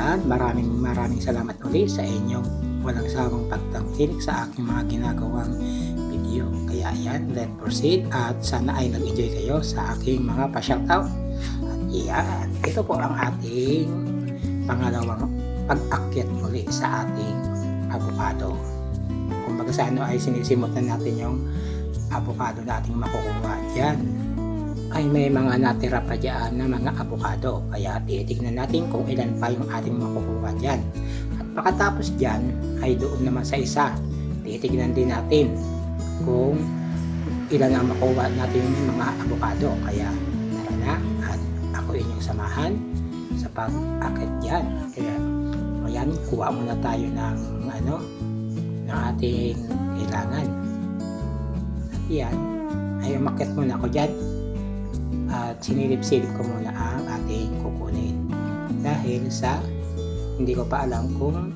At maraming maraming salamat ulit sa inyong walang sawang pagtangkilik sa aking mga ginagawang video. Kaya yan, let's proceed at sana ay nag-enjoy kayo sa aking mga pa-shoutout. At yan, ito po ang ating pangalawang pag-akyat muli sa ating avocado. Kung baga sa ano ay sinisimot na natin yung avocado na ating makukuha dyan ay may mga natira pa dyan na mga avocado. Kaya titignan natin kung ilan pa yung ating makukuha dyan. At pagkatapos dyan ay doon naman sa isa. Titignan din natin kung ilan ang makuha natin yung mga avocado. Kaya tara na at ako inyong samahan sa pag-akit dyan. Kaya ayan, kuha muna tayo ng ano ng ating kailangan. At yan, ay umakit muna ako dyan at sinilip-silip ko muna ang ating kukunin. Dahil sa hindi ko pa alam kung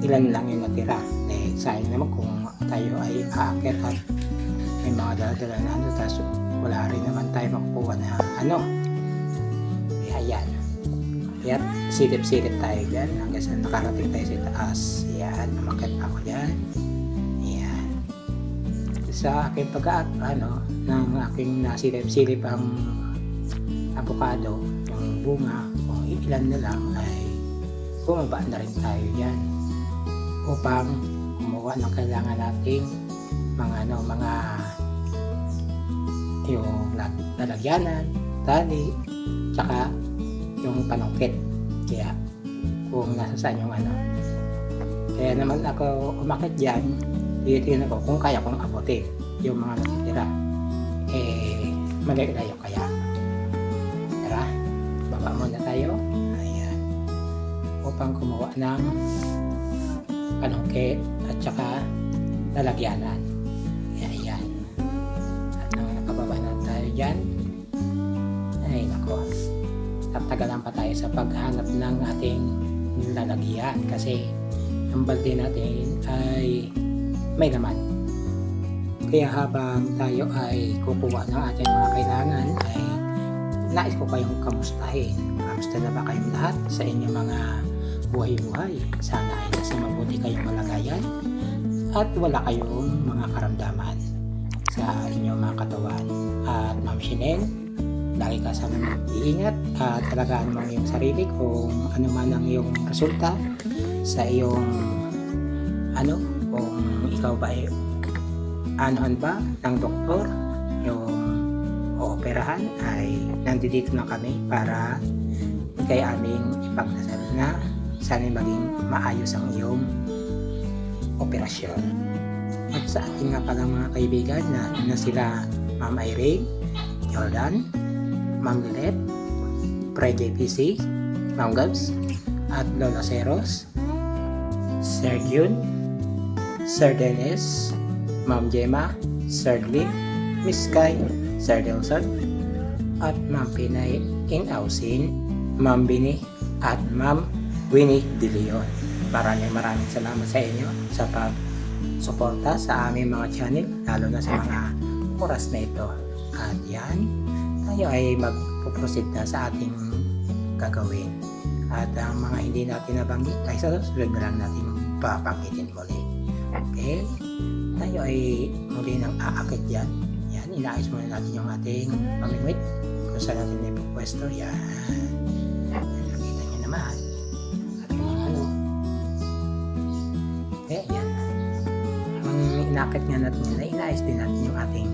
ilan lang yung natira. Eh sayang naman kung tayo ay aakit at may mga daladala na ano tapos wala rin naman tayo makukuha na ano. Eh ayan. Kaya silip-silip tayo dyan. Hanggang sa nakarating tayo sa taas yan umakit ako dyan. Yan sa aking pag ano ng aking nasilip-silip ang avocado, yung bunga, kung ilan na lang ay bumaba na rin tayo yan upang kumuha ng kailangan nating mga ano, mga yung lag- lalagyanan, tali, tsaka yung panungkit. Kaya kung nasa saan yung ano. Kaya naman ako umakit dyan, titignan ko kung kaya kong abutin yung mga natitira. Eh, baba muna tayo. Ayan. Upang kumuha ng panungkit at saka lalagyanan. Ayan. At nang nakababa na tayo dyan, ay nako, tatagalan pa tayo sa paghanap ng ating lalagyan kasi ang balde natin ay may laman. Kaya habang tayo ay kukuha ng ating mga kailangan ay nais ko kayong kamustahin. Kamusta na ba kayong lahat sa inyong mga buhay-buhay? Sana ay nasa mabuti kayong kalagayan at wala kayong mga karamdaman sa inyong mga katawan. At Ma'am Shinel, lagi ka sa iingat at talagaan mo ang iyong sarili kung ano man ang iyong resulta sa iyong ano, kung ikaw ba ay anuhan ba ng doktor yung ooperahan ay nandito na kami para kay aming ipagdasal na sana maging maayos ang iyong operasyon. At sa ating nga palang mga kaibigan na, na sila Ma'am Irene, Jordan, Ma'am Lilet, Pre JPC, Ma'am Gabs, at Lola Ceros, Sir Yun, Sir Dennis, Ma'am Gemma, Sir Lee, Miss Sky, Sir Delson, at Ma'am Pinay Inausin, Ma'am Bini, at Ma'am Winnie De Leon. Maraming maraming salamat sa inyo sa pag-suporta sa aming mga channel, lalo na sa mga oras na ito. At yan, tayo ay mag-proceed na sa ating gagawin. At ang mga hindi natin nabanggit ay sa susunod na lang natin papanggitin muli. Okay? Tayo ay muli nang aakit yan. Yan, inaayos muna natin yung ating pamimit. Kung saan natin ipupwesto. Yan. Yan, naman. Ating mga ano. Okay, yan. Ang inakit nga natin yan, ay inaayos din natin yung ating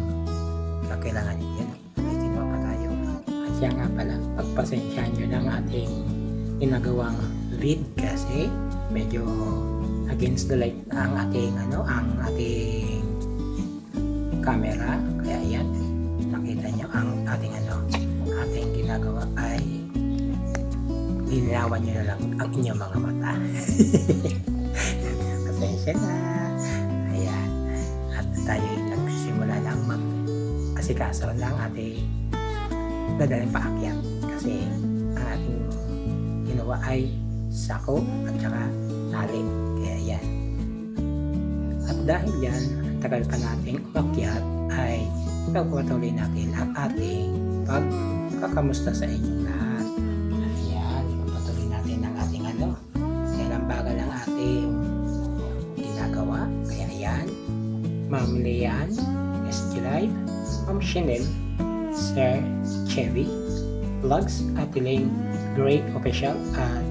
kailangan yun. Yan, may kinuha pa tayo. At siya nga pala, pagpasensyahan nyo ng ating ginagawang lead kasi medyo against the light ang ating ano ang ating camera kaya yan nakita nyo ang ating ano ating ginagawa ay linawan nyo na lang ang inyong mga mata. Pasensya na. Ayan. At tayo ay nagsimula lang mag asikaso ng ating dadaling paakyat. Kasi ang ating ginawa ay sako at saka tali. Kaya yan. At dahil yan, tagal pa nating umakyat ay pagpatuloy natin ang ating pagkakamusta sa inyong Ma'am Leanne SG Live, Ma'am Chanel, Sir Chevy, Vlogs, Ate Lane, Great Official, at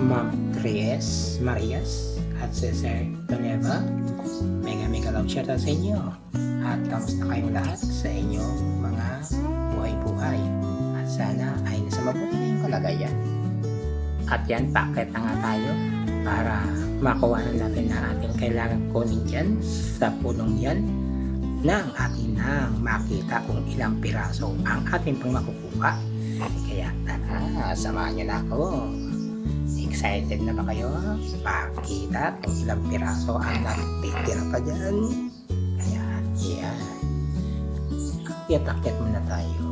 Ma'am Tres Marias, at si Sir Doneva. Mega mega love out sa inyo. At kamusta kayong lahat sa inyong mga buhay-buhay. At sana ay nasa mabuti kayong kalagayan. At yan, packet na nga tayo para makuha na natin na ating kailangan kunin dyan sa punong yan na ang atin nang makita kung ilang piraso ang ating pang makukuha. Kaya tara, samahan niyo na ako. Excited na ba kayo? Pakita kung ilang piraso ang natitira pa dyan. Kaya, yan. Akyat-akyat muna tayo.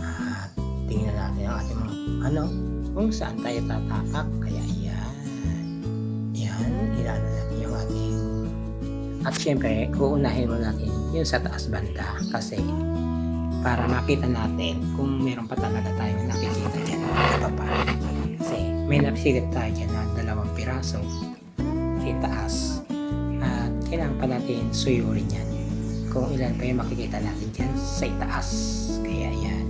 At tingnan natin ang ating ano, kung saan tayo tatapak. Kaya yan. Yan, ilala natin yung ating at syempre, uunahin mo natin yung sa taas banda kasi para makita natin kung meron pa talaga tayong nakikita dyan sa baba. Kasi may napisilip tayo dyan na dalawang piraso sa taas at kailangan pa natin suyurin yan kung ilan pa yung makikita natin dyan sa itaas. Kaya yan,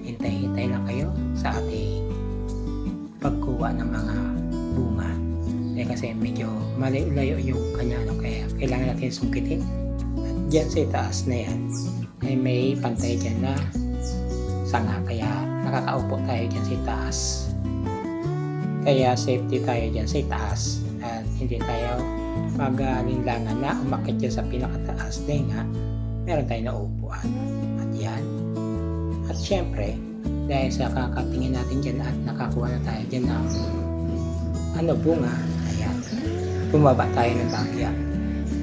hintay-hintay lang kayo sa ating pagkuha ng mga bunga. Eh, kasi medyo malayo yung kanya no? kaya kailangan natin sungkitin. At dyan sa itaas na yan ay may pantay dyan na sanga kaya nakakaupo tayo dyan sa itaas. Kaya safety tayo dyan sa itaas at hindi tayo mag-alinlangan na umakit dyan sa pinakataas dahil nga meron tayo na upuan. At yan. At syempre, dahil sa kakatingin natin dyan at nakakuha na tayo dyan ng ano bunga, ayan, bumaba tayo ng.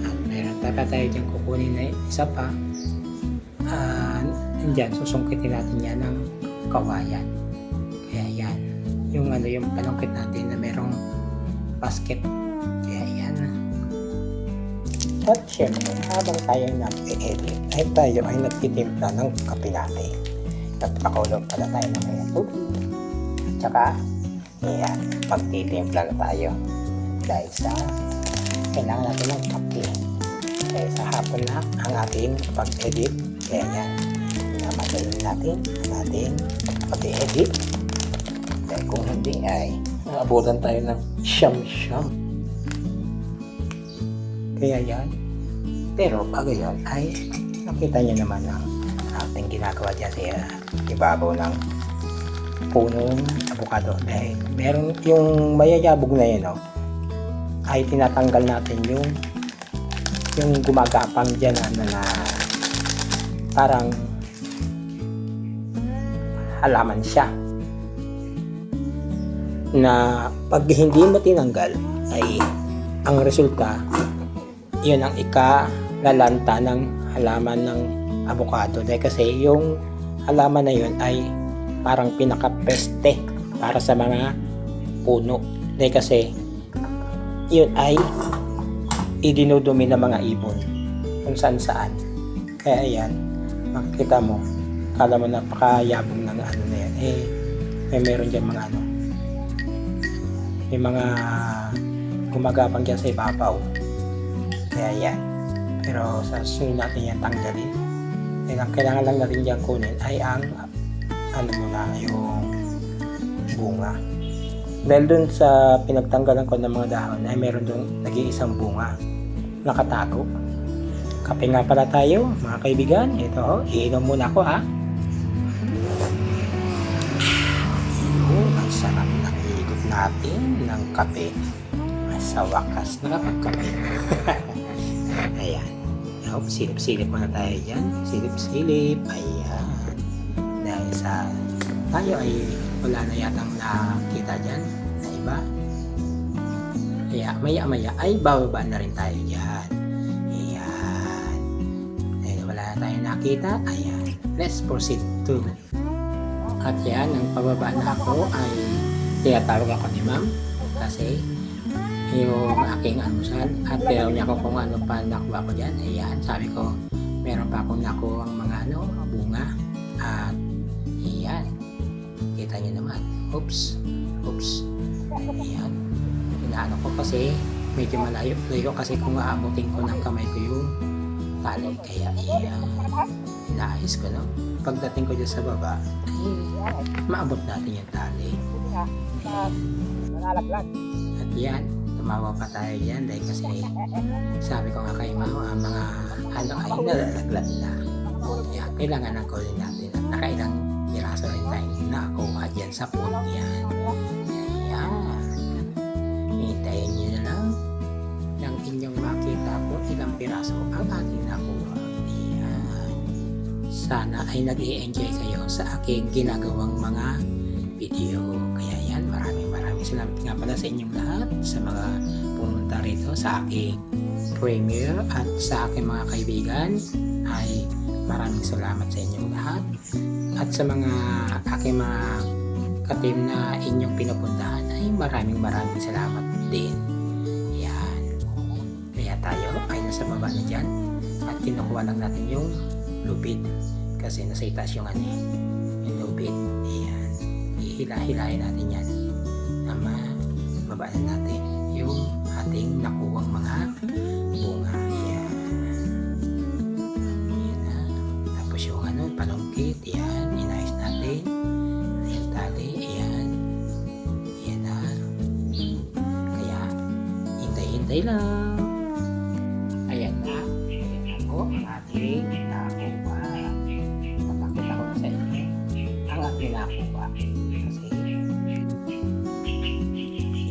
At meron pa tayo dyan kukunin na isa pa. Ah, andyan, susungkitin natin yan ng kawayan. Kaya yan, yung ano yung panungkit natin na merong basket. Kaya yan. At syempre, habang tayo nag-edit, ay tayo ay nagtitimpla ng kape natin. Nagpakulog pala tayo ng kaya tubig. At magtitimpla na tayo. Dahil sa kailangan natin ng kape. Dahil sa hapon na ang ating pag-edit. Kaya yan, pinamadali natin ang ating pag-edit. Dahil kung hindi ay naabutan tayo ng siyam-siyam. Kaya yan. Pero bago yan ay nakita niyo naman ang ating ginagawa dyan sa uh, ibabaw ng punong avocado dahil meron yung mayayabog na yun no, ay tinatanggal natin yung yung gumagapang dyan na, na parang halaman siya na pag hindi mo tinanggal ay ang resulta yun ang ikalalanta ng halaman ng avocado dahil kasi yung halaman na yun ay parang pinakapeste para sa mga puno. Dahil kasi yun ay idinudumi ng mga ibon kung saan saan. Kaya yan, makikita mo, kala mo napakayabong ng ano na yan. Eh, may meron dyan mga ano, may mga gumagapang dyan sa ibabaw. Kaya yan. Pero sa sunod natin yan tanggalin. Dahil ang kailangan lang natin dyan kunin ay ang ano mo na yung bunga. Dahil dun sa pinagtanggalan ko ng mga dahon ay meron dun nag-iisang bunga nakatago. Kape nga pala tayo mga kaibigan. Ito, iinom muna ako ha. Ang sarap ng ikot natin ng kape. Sa wakas, nakapagkape. Ayan. Oh, silip-silip muna tayo dyan. Silip-silip. Ayan dahil sa tayo ay wala na yatang nakita dyan na iba. Kaya maya maya ay bababa na rin tayo dyan. Ayan. Dahil wala na tayo nakita ayan. Let's proceed to at yan ang pababa na ako ay tinatawag ako ni ma'am. Kasi yung aking almusal at pero niya ako kung ano pa nakuha ko dyan. Ayan sabi ko meron pa akong nakuha ang mga ano bunga at. Kita nyo naman. Oops. Oops. Ayan. Inaano ko kasi medyo malayo layo kasi kung aabutin ko ng kamay ko yung tali kaya iya inaayos ko no pagdating ko dyan sa baba ay maabot natin yung tali at yan tumawa pa tayo dyan dahil kasi sabi ko nga kay mama ang mga ano ay nalalaglag na yan kailangan ng kunin natin at nakailang piraso rin tayo nakakuha dyan sa pool yan. Yan hintayin nyo na lang ng inyong makita kung ilang piraso ang ating nakuha. Yan sana ay nag enjoy kayo sa aking ginagawang mga video. Kaya yan, maraming maraming salamat nga pala sa inyong lahat sa mga pumunta rito sa aking premiere at sa aking mga kaibigan. Ay maraming salamat sa inyong lahat at sa mga aking mga katim na inyong pinupuntahan ay maraming maraming salamat din. Yan. Kaya tayo ay nasa baba na dyan at kinukuha lang natin yung lupit kasi nasa itaas yung ano yung lupit. Yan hihila-hilahin natin yan na mababaan natin yung ating nakuwang mga bunga. Hintay-hintay lang. Ayan na. Ayan na po ang ating nakuha. Papakita ko sa inyo ang aking nakuha. Kasi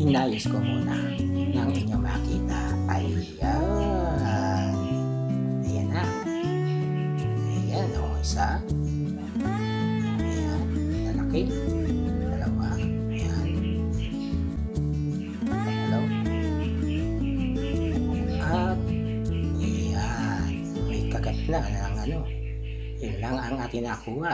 inayos ko muna ng inyong makita. Ayan. Ayan na. Ayan o, isa. Lang ang ating nakuha.